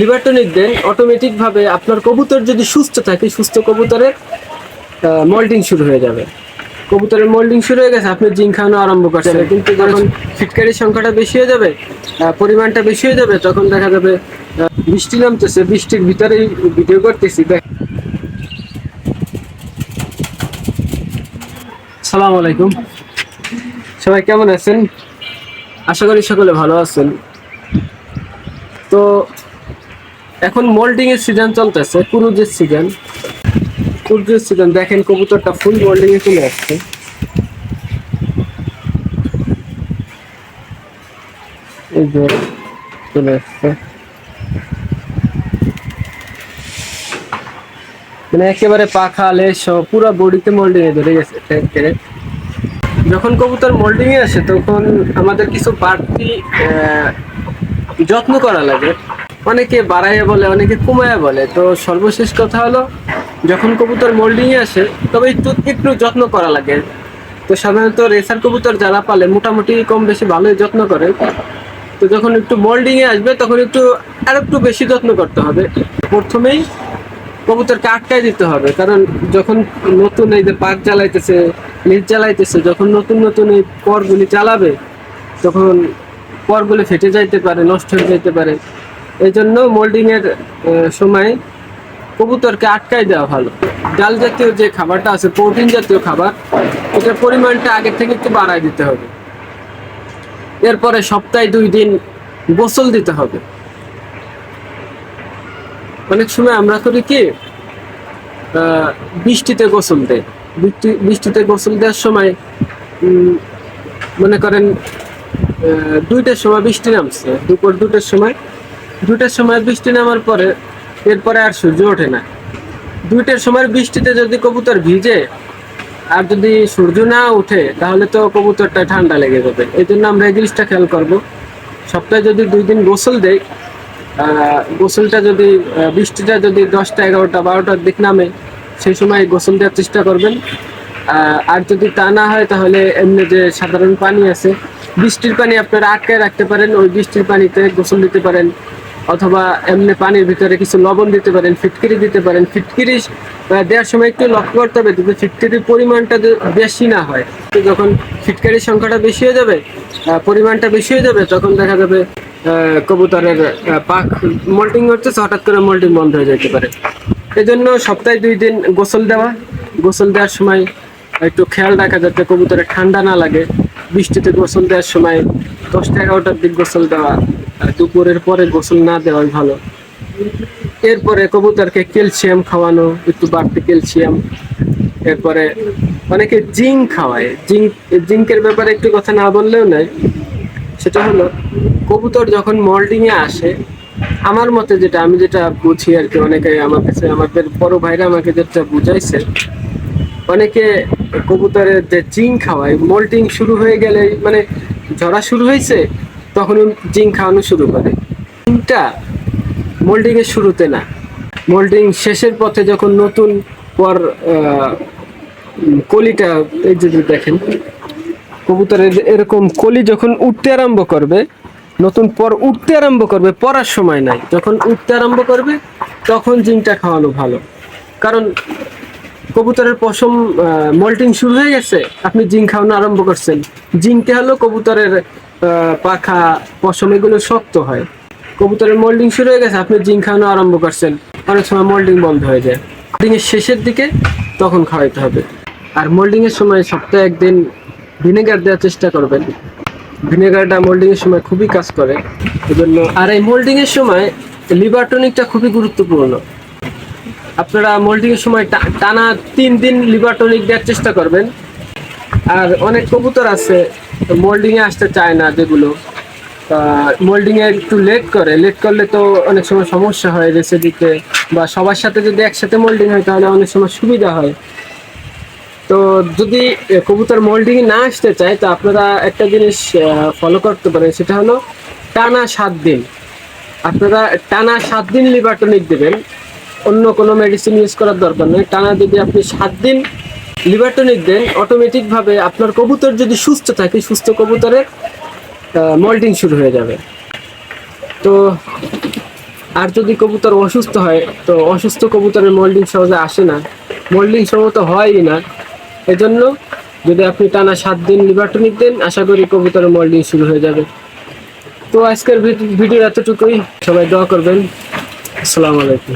Liver tonic দেন অটোমেটিকভাবে আপনার কবুতর যদি সুস্থ থাকে সুস্থ কবুতরের মল্টিং শুরু হয়ে যাবে। কবুতরের মোল্ডিং শুরু হয়ে গেছে আপনি জিঙ্ক খাওয়ানো আরম্ভ করছেন। কিন্তু যখন ফিটকারির সংখ্যাটা বেশি হয়ে যাবে পরিমাণটা বেশি হয়ে যাবে তখন দেখা যাবে বৃষ্টি নামতেছে। বৃষ্টির ভিতরেই ভিডিও করতেছি। সালাম আলাইকুম। সবাই কেমন আছেন? আশা করি সকলে ভালো আছেন। তো এখন মোল্ডিং এর সিজন চলতেছে কুরুজের সিজন কুরুজের সিজন দেখেন কবুতরটা ফুল মোল্ডিং এ চলে আসছে। চলে আসছে। মানে একেবারে পাখা লেজ সহ পুরো বডিতে মোল্ডিং এ ধরে গেছে যখন কবুতর মোল্ডিং এ আসে, তখন আমাদের কিছু বাড়তি যত্ন করা লাগে। অনেকে বাড়াইয়া বলে, অনেকে কমায়া বলে। তো সর্বশেষ কথা হলো, যখন কবুতর মোল্ডিং আসে, তবে একটু একটু যত্ন করা লাগে। তো সাধারণত রেসার কবুতর যারা পালে, মোটামুটি কম বেশি ভালোই যত্ন করে। তো যখন একটু মোল্ডিং এ আসবে, তখন একটু, আর একটু বেশি যত্ন করতে হবে। প্রথমেই কবুতরকে আটকায় দিতে হবে। কারণ যখন নতুন এই যে পাক জ্বালাইতেছে লিজ জ্বালাইতেছে, যখন নতুন নতুন এই পরগুলি চালাবে তখন পরগুলি ফেটে যাইতে পারে, নষ্ট হয়ে যাইতে পারে। এই জন্য মোল্ডিং এর সময় কবুতরকে আটকায় দেওয়া ভালো। ডাল জাতীয় যে খাবারটা আছে, প্রোটিন জাতীয় খাবার এটার পরিমাণটা আগে থেকে একটু বাড়ায় দিতে হবে। এরপরে সপ্তাহে দুই দিন গোসল দিতে হবে। অনেক সময় আমরা করি কি বৃষ্টিতে গোসল দেয় বৃষ্টি, বৃষ্টিতে গোসল দেওয়ার সময় মনে করেন দুইটার সময় বৃষ্টি নামছে, দুপুর দুটার সময় দুটার সময় বৃষ্টি নামার পরে এরপরে আর সূর্য ওঠে না। দুইটার সময় বৃষ্টিতে যদি কবুতর ভিজে আর যদি সূর্য না ওঠে, তাহলে তো কবুতরটা ঠান্ডা লেগে যাবে। এই জন্য আমরা এই জিনিসটা খেয়াল করব। সপ্তাহে যদি দুই দিন গোসল দেয় গোসলটা যদি বৃষ্টিটা যদি দশটা, এগারোটা, বারোটার দিক নামে, সেই সময় গোসল দেওয়ার চেষ্টা করবেন। আর যদি তা না হয়, তাহলে এমনি যে সাধারণ পানি আছে, বৃষ্টির পানি আপনারা আটকায় রাখতে পারেন। ওই বৃষ্টির পানিতে গোসল দিতে পারেন। অথবা এমনি পানির ভিতরে কিছু লবণ দিতে পারেন, ফিটকিরি দিতে পারেন। ফিটকিরি দেওয়ার সময় একটু লক্ষ্য করতে হবে যদি ফিটকিরির পরিমাণটা বেশি না হয়। তো যখন ফিটকারির সংখ্যাটা বেশি হয়ে যাবে পরিমাণটা বেশি হয়ে যাবে, তখন দেখা যাবে কবুতরের পাক মোল্টিং হচ্ছে, হঠাৎ করে মোল্টিং বন্ধ হয়ে যেতে পারে। এই জন্য সপ্তাহে দুই দিন গোসল দেওয়া। গোসল দেওয়ার সময় একটু খেয়াল রাখা যাতে কবুতরে ঠান্ডা না লাগে। বৃষ্টিতে গোসল দেওয়ার সময় দশটা এগারোটার দিক গোসল দেওয়া দুপুরের পরে গোসল না দেওয়াই ভালো। এরপরে কবুতরকে ক্যালসিয়াম খাওয়ানো, একটু বাড়তি ক্যালসিয়াম। এরপরে অনেকে জিঙ্ক খাওয়ায়। জিঙ্ক, জিঙ্কের ব্যাপারে একটু কথা না বললেও নয়। সেটা হলো, কবুতর যখন মল্ডিংয়ে আসে, আমার মতে যেটা, আমি যেটা বুঝি আর কি, অনেকে আমার কাছে, আমাদের বড় ভাইরা আমাকে যেটা বুঝাইছে, অনেকে কবুতরের যে জিঙ্ক খাওয়ায় মোল্টিং শুরু হয়ে গেলে মানে ঝরা শুরু হয়েছে, তখন জিঙ্ক খাওয়ানো শুরু করে। মোল্ডিং এর শুরুতে না। মোল্ডিং শেষের পথে যখন নতুন পর কলিটা, এই যে দেখেন, কবুতরের এরকম কলি যখন উঠতে আরম্ভ করবে, নতুন পর উঠতে আরম্ভ করবে, পড়ার সময় নাই। যখন উঠতে আরম্ভ করবে, তখন জিঙ্কটা খাওয়ানো ভালো। কারণ কবুতরের পশম মল্টিং শুরু হয়ে গেছে। আপনি জিঙ্ক খাওয়ানো আরম্ভ করছেন। জিঙ্কে হলো কবুতরের পাখা, পশম, এগুলো শক্ত হয়। কবুতরের মোল্ডিং শুরু হয়ে গেছে, আপনি জিঙ্ক খাওয়ানো আরম্ভ করছেন। অনেক সময় মোল্ডিং বন্ধ হয়ে যায়। মোল্ডিং এর শেষের দিকে তখন খাওয়াইতে হবে। আর মোল্ডিং এর সময় সপ্তাহে একদিন ভিনেগার দেওয়ার চেষ্টা করবেন। ভিনেগারটা মোল্ডিং এর সময় খুবই কাজ করে। এজন্য আর এই মোল্ডিং এর সময় লিভার টনিকটা খুবই গুরুত্বপূর্ণ। আপনারা মোল্ডিং এর সময় টানা তিন দিন লিভার টনিক দেওয়ার চেষ্টা করবেন। আর অনেক কবুতর আছে মোল্ডিং এ আসতে চায় না যেগুলো। মোল্ডিং এ একটু লেট করে লেট করলে তো অনেক সময় সমস্যা হয় রেসে দিতে, বা সবার সাথে যদি একসাথে মোল্ডিং হয় তাহলে অনেক সময় সুবিধা হয়। তো যদি কবুতর মোল্ডিং না আসতে চায়, তো আপনারা একটা জিনিস ফলো করতে পারেন, সেটা হলো টানা সাত দিন। আপনারা টানা সাত দিন লিভার টনিক দেবেন। অন্য কোনো মেডিসিন ইউজ করার দরকার নেই। টানা যদি আপনি সাত দিন লিভার টনিক দেন অটোমেটিকভাবে আপনার কবুতর যদি সুস্থ থাকে, সুস্থ কবুতরের মল্টিং শুরু হয়ে যাবে। তো আর যদি কবুতর অসুস্থ হয়, তো অসুস্থ কবুতরের মোল্ডিং সহজে আসে না। মোল্ডিং সম্ভবত হয়ই না। এজন্য যদি আপনি টানা সাত দিন লিভার টনিক দেন, আশা করি কবুতরের মোল্ডিং শুরু হয়ে যাবে। তো আজকের ভিডিও এতটুকুই। সবাই দোয়া করবেন। আসসালামু আলাইকুম।